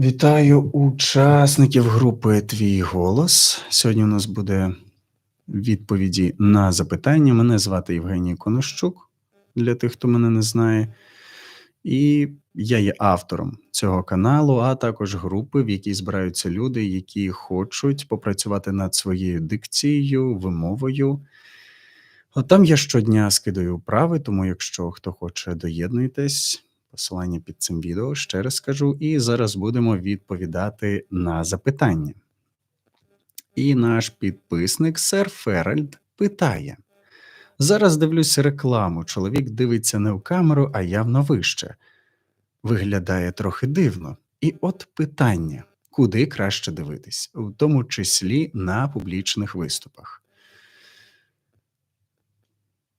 Вітаю учасників групи Твій голос. Сьогодні у нас буде відповіді на запитання. Мене звати Євгеній Конощук, для тих, хто мене не знає. І я є автором цього каналу, а також групи, в якій збираються люди, які хочуть попрацювати над своєю дикцією, вимовою. От Там я щодня скидаю вправи, тому якщо хто хоче, доєднуйтесь. Посилання під цим відео ще раз скажу, і зараз будемо відповідати на запитання. І наш підписник Сер Феральд питає: Зараз дивлюся рекламу. Чоловік дивиться не в камеру, а явно вище. Виглядає трохи дивно. І от питання: куди краще дивитись, в тому числі на публічних виступах.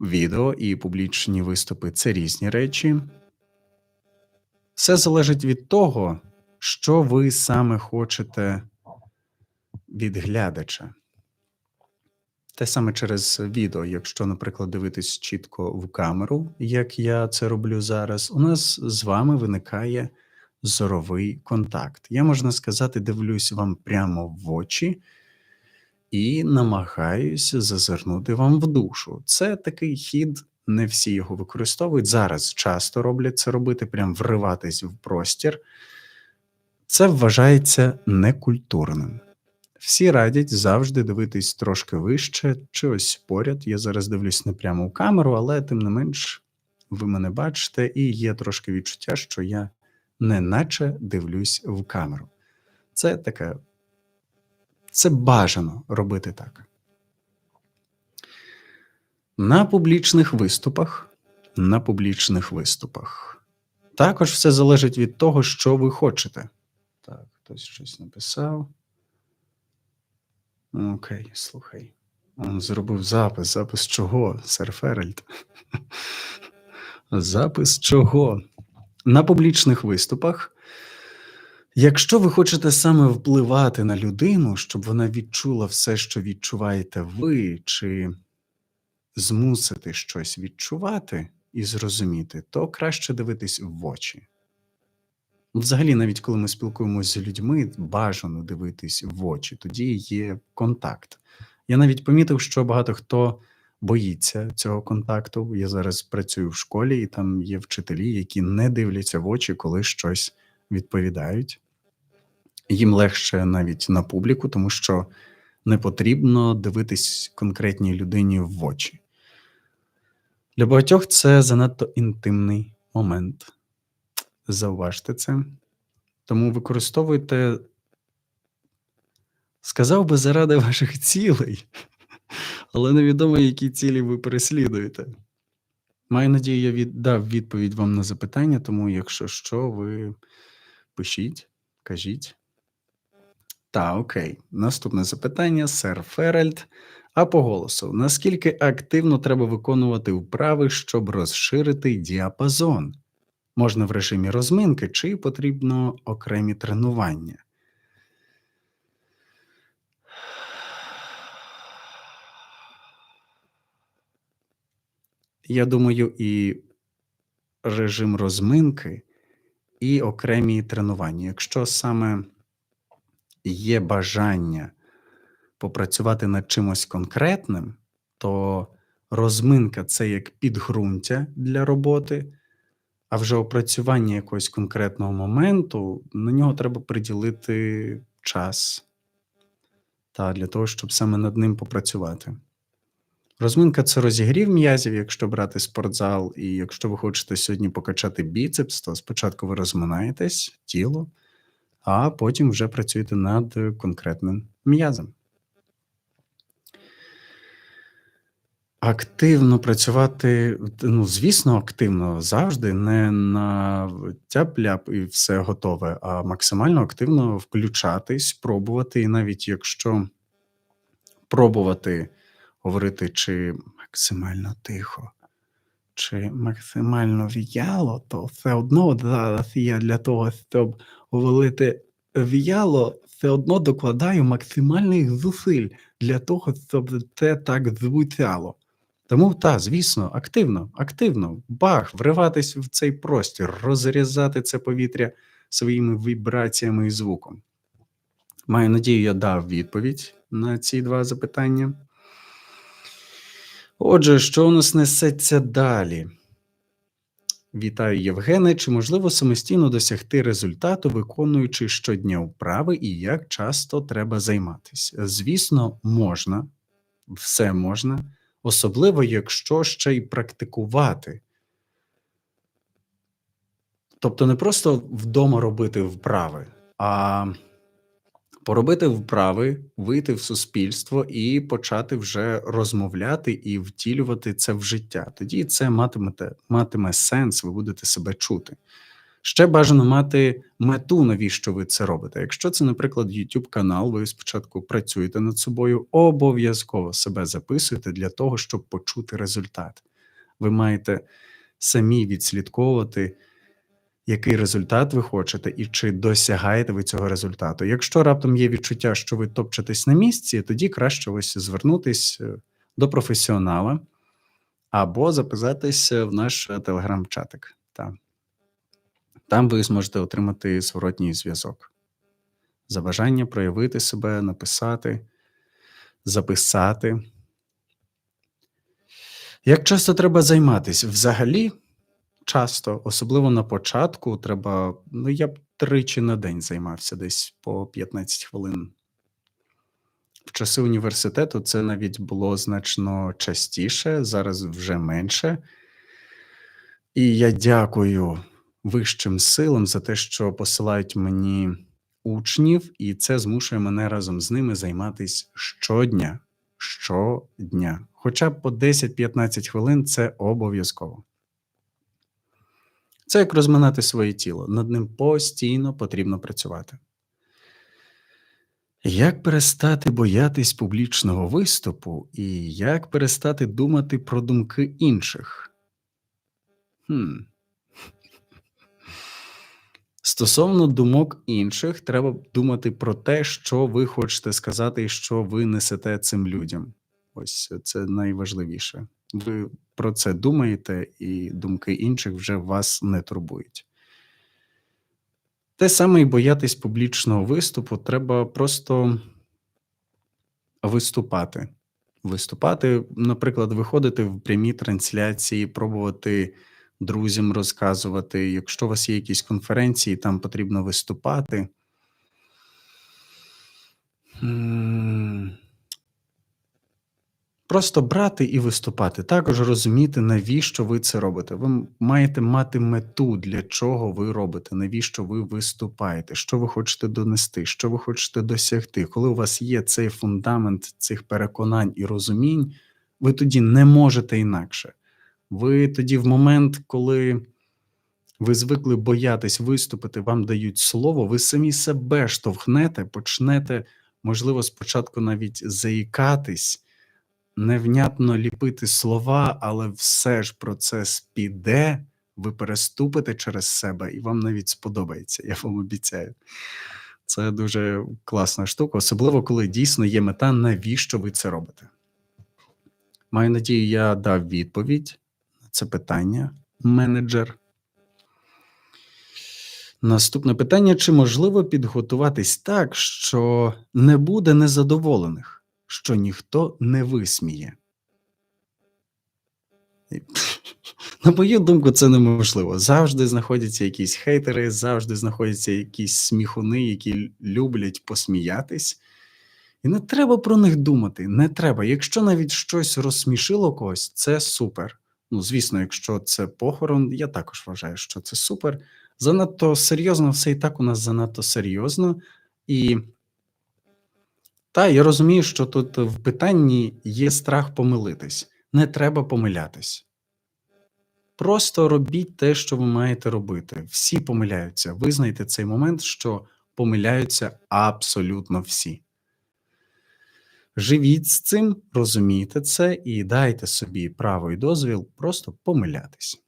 Відео і публічні виступи це різні речі. Все залежить від того, що ви саме хочете від глядача. Те саме через відео, якщо, наприклад, дивитись чітко в камеру, як я це роблю зараз, у нас з вами виникає зоровий контакт. Я можна сказати, дивлюсь вам прямо в очі і намагаюся зазирнути вам в душу. Це такий хід не всі його використовують. Зараз часто роблять це робити, прям вриватись в простір. Це вважається некультурним. Всі радять завжди дивитись трошки вище, чи ось поряд. Я зараз дивлюсь не прямо в камеру, але тим не менш, ви мене бачите, і є трошки відчуття, що я не наче дивлюсь в камеру. Це таке, це бажано робити так. На публічних виступах. На публічних виступах. Також все залежить від того, що ви хочете. Так, хтось щось написав. Окей, слухай. Он зробив запис. Запис чого, сер Феральд? Запис чого? На публічних виступах. Якщо ви хочете саме впливати на людину, щоб вона відчула все, що відчуваєте ви, чи змусити щось відчувати і зрозуміти, то краще дивитись в очі. Взагалі, навіть коли ми спілкуємося з людьми, бажано дивитись в очі, тоді є контакт. Я навіть помітив, що багато хто боїться цього контакту. Я зараз працюю в школі, і там є вчителі, які не дивляться в очі, коли щось відповідають. Їм легше навіть на публіку, тому що не потрібно дивитись конкретній людині в очі. Для багатьох це занадто інтимний момент. Зауважте це. Тому використовуйте, сказав би, заради ваших цілей, але невідомо, які цілі ви переслідуєте. Маю надію, я від... дав відповідь вам на запитання, тому, якщо що, ви пишіть, кажіть. Та, окей. Наступне запитання, сер Феральд. А по голосу, наскільки активно треба виконувати вправи, щоб розширити діапазон? Можна в режимі розминки, чи потрібно окремі тренування? Я думаю, і режим розминки, і окремі тренування. Якщо саме є бажання попрацювати над чимось конкретним, то розминка це як підґрунтя для роботи, а вже опрацювання якогось конкретного моменту на нього треба приділити час та для того, щоб саме над ним попрацювати. Розминка це розігрів м'язів, якщо брати спортзал, і якщо ви хочете сьогодні покачати біцепс, то спочатку ви розминаєтесь тіло, а потім вже працюєте над конкретним м'язом. Активно працювати, ну, звісно, активно завжди, не на тяп-ляп і все готове, а максимально активно включатись, пробувати. І навіть якщо пробувати говорити чи максимально тихо, чи максимально в'яло, то все одно зараз я для того, щоб говорити в'яло, все одно докладаю максимальних зусиль для того, щоб це так звучало. Тому та, звісно, активно, активно, бах, вриватись в цей простір, розрізати це повітря своїми вібраціями і звуком. Маю надію, я дав відповідь на ці два запитання. Отже, що у нас несеться далі? Вітаю, Євгене. Чи можливо самостійно досягти результату, виконуючи щодня вправи, і як часто треба займатися? Звісно, можна, все можна, особливо якщо ще й практикувати. Тобто не просто вдома робити вправи, а поробити вправи, вийти в суспільство і почати вже розмовляти і втілювати це в життя. Тоді це матимете, матиме сенс, ви будете себе чути. Ще бажано мати мету, навіщо ви це робите. Якщо це, наприклад, YouTube канал, ви спочатку працюєте над собою, обов'язково себе записуєте для того, щоб почути результат. Ви маєте самі відслідковувати який результат ви хочете, і чи досягаєте ви цього результату. Якщо раптом є відчуття, що ви топчетесь на місці, тоді краще ось звернутись е, до професіонала або записатись в наш е, телеграм-чатик. Там. Ви зможете отримати зворотній зв'язок. За бажання проявити себе, написати, записати. Як часто треба займатися? Взагалі часто, особливо на початку, треба. Ну, я б тричі на день займався десь по 15 хвилин. В часи університету це навіть було значно частіше, зараз вже менше. І я дякую вищим силам за те, що посилають мені учнів, і це змушує мене разом з ними займатися щодня. Щодня. Хоча б по 10-15 хвилин це обов'язково. Це як розминати своє тіло. Над ним постійно потрібно працювати. Як перестати боятись публічного виступу і як перестати думати про думки інших? Хм. Стосовно думок інших, треба думати про те, що ви хочете сказати і що ви несете цим людям. Ось це найважливіше. Ви про це думаєте, і думки інших вже вас не турбують. Те саме і боятись публічного виступу, треба просто виступати. Виступати, наприклад, виходити в прямі трансляції, пробувати друзям розказувати. Якщо у вас є якісь конференції, там потрібно виступати. Просто брати і виступати, також розуміти, навіщо ви це робите. Ви маєте мати мету, для чого ви робите, навіщо ви виступаєте, що ви хочете донести, що ви хочете досягти. Коли у вас є цей фундамент цих переконань і розумінь, ви тоді не можете інакше. Ви тоді, в момент, коли ви звикли боятись виступити, вам дають слово, ви самі себе штовхнете, почнете, можливо, спочатку навіть заїкатись невнятно ліпити слова, але все ж процес піде, ви переступите через себе, і вам навіть сподобається, я вам обіцяю. Це дуже класна штука, особливо коли дійсно є мета, навіщо ви це робите. Маю надію, я дав відповідь це питання, менеджер. Наступне питання: чи можливо підготуватись так, що не буде незадоволених? що ніхто не висміє. На мою думку, це неможливо. Завжди знаходяться якісь хейтери, завжди знаходяться якісь сміхуни, які люблять посміятись. І не треба про них думати. Не треба. Якщо навіть щось розсмішило когось, це супер. Ну, звісно, якщо це похорон, я також вважаю, що це супер. Занадто серйозно, все і так у нас занадто серйозно. І та, я розумію, що тут в питанні є страх помилитись. Не треба помилятись. Просто робіть те, що ви маєте робити. Всі помиляються. Визнайте цей момент, що помиляються абсолютно всі. Живіть з цим, розумійте це і дайте собі право і дозвіл просто помилятись.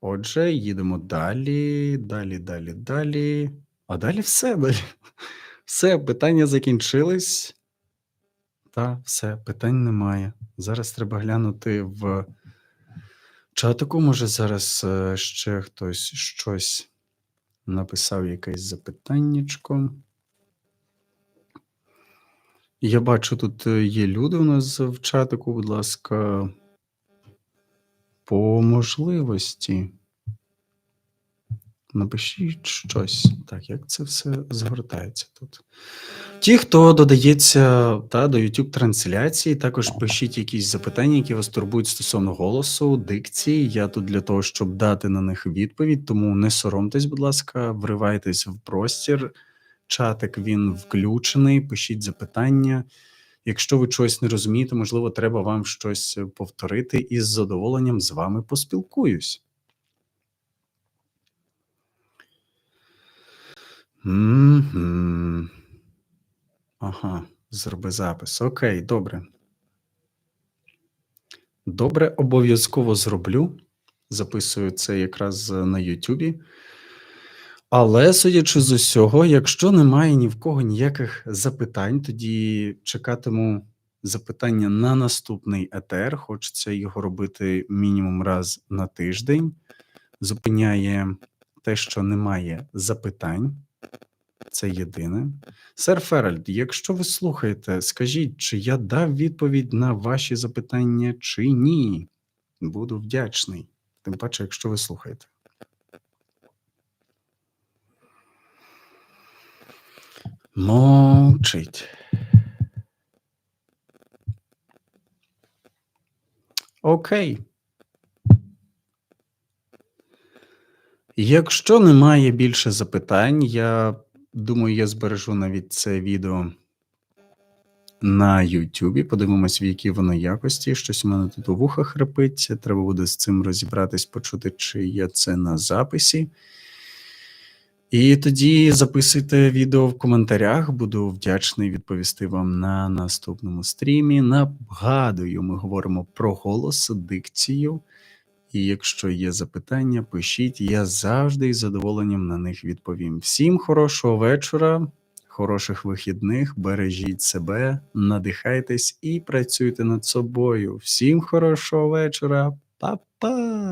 Отже, їдемо далі, далі, далі, далі. А далі все далі. Все, питання закінчились. Та, все, питань немає. Зараз треба глянути в чатику. Може, зараз е, ще хтось щось написав, якесь запитаннячко. Я бачу, тут е, є люди у нас в чатику, будь ласка, по можливості. Напишіть щось. Так, як це все згортається тут. Ті, хто додається та, до YouTube трансляції, також пишіть якісь запитання, які вас турбують стосовно голосу, дикції. Я тут для того, щоб дати на них відповідь, тому не соромтесь, будь ласка, вривайтесь в простір. Чатик він включений, пишіть запитання. Якщо ви чогось не розумієте, можливо, треба вам щось повторити, і з задоволенням з вами поспілкуюсь. Ага, зроби запис. Окей, добре. Добре, обов'язково зроблю. Записую це якраз на Ютубі. Але, судячи з усього, якщо немає ні в кого ніяких запитань, тоді чекатиму запитання на наступний етер. Хочеться його робити мінімум раз на тиждень. Зупиняє те, що немає запитань. Це єдине. Сер Феральд, якщо ви слухаєте, скажіть, чи я дав відповідь на ваші запитання, чи ні? Буду вдячний. Тим паче, якщо ви слухаєте. Мовчить. Окей. Якщо немає більше запитань, я думаю, я збережу навіть це відео на Ютубі. Подивимось, в якій воно якості. Щось у мене тут у вухах хрипить. Треба буде з цим розібратись, почути, чи є це на записі. І тоді записуйте відео в коментарях. Буду вдячний відповісти вам на наступному стрімі. Нагадую, ми говоримо про голос, дикцію. І якщо є запитання, пишіть. Я завжди із задоволенням на них відповім. Всім хорошого вечора, хороших вихідних, бережіть себе, надихайтесь і працюйте над собою. Всім хорошого вечора, Па-па!